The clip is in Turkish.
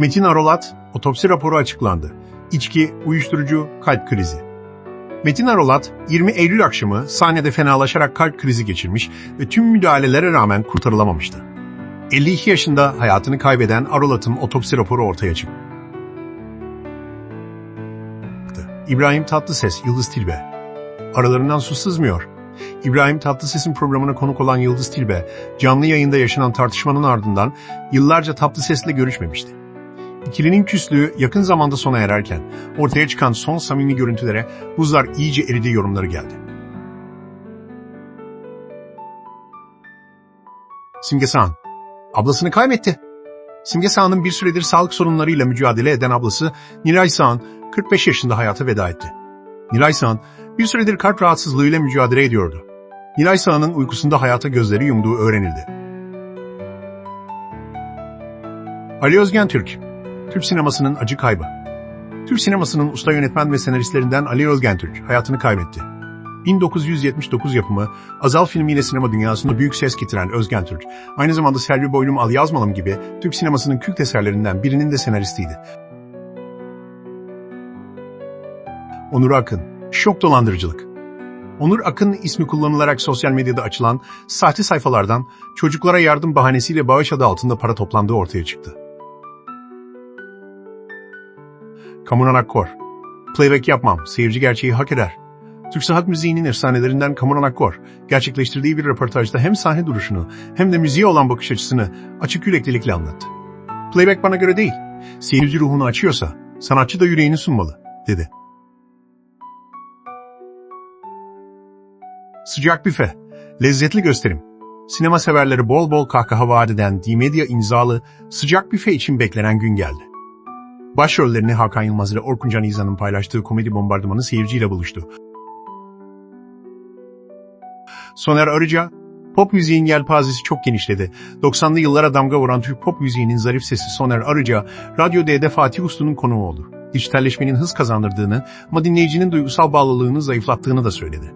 Metin Arolat, otopsi raporu açıklandı. İçki, uyuşturucu, kalp krizi. Metin Arolat, 20 Eylül akşamı sahnede fenalaşarak kalp krizi geçirmiş ve tüm müdahalelere rağmen kurtarılamamıştı. 52 yaşında hayatını kaybeden Arolat'ın otopsi raporu ortaya çıktı. İbrahim Tatlıses, Yıldız Tilbe. Aralarından su sızmıyor. İbrahim Tatlıses'in programına konuk olan Yıldız Tilbe, canlı yayında yaşanan tartışmanın ardından yıllarca Tatlıses'le görüşmemişti. İkilinin küslüğü yakın zamanda sona ererken ortaya çıkan son samimi görüntülere buzlar iyice eridi yorumları geldi. Simge Sağan, ablasını kaybetti. Simge Sağan'ın bir süredir sağlık sorunlarıyla mücadele eden ablası Nilay Sağan 45 yaşında hayata veda etti. Nilay Sağan bir süredir kalp rahatsızlığıyla mücadele ediyordu. Nilay Sağan'ın uykusunda hayata gözleri yumduğu öğrenildi. Ali Özgen Türk, Türk sinemasının acı kaybı. Türk sinemasının usta yönetmen ve senaristlerinden Ali Özgen Türk hayatını kaybetti. 1979 yapımı Azal filmiyle sinema dünyasında büyük ses getiren Özgen Türk, aynı zamanda Selvi Boylum Al Yazmalım gibi Türk sinemasının kült eserlerinden birinin de senaristiydi. Onur Akın, şok dolandırıcılık. Onur Akın ismi kullanılarak sosyal medyada açılan sahte sayfalardan çocuklara yardım bahanesiyle bağış adı altında para toplandığı ortaya çıktı. Kamuran Akkor, playback yapmam, seyirci gerçeği hak eder. Türk sanat müziğinin efsanelerinden Kamuran Akkor, gerçekleştirdiği bir röportajda hem sahne duruşunu hem de müziğe olan bakış açısını açık yüreklilikle anlattı. Playback bana göre değil, seyirci ruhunu açıyorsa sanatçı da yüreğini sunmalı, dedi. Sıcak büfe, lezzetli gösterim. Sinema severleri bol bol kahkaha vaat eden D-Media imzalı sıcak büfe için beklenen gün geldi. Başrollerini Hakan Yılmaz ile Orkun Can İzan'ın paylaştığı komedi bombardımanı seyirciyle buluştu. Soner Arıca, pop müziğin yelpazesi çok genişledi. 90'lı yıllara damga vuran Türk pop müziğinin zarif sesi Soner Arıca, Radyo D'de Fatih Uslu'nun konuğu olur. Dijitalleşmenin hız kazandırdığını ama dinleyicinin duygusal bağlılığını zayıflattığını da söyledi.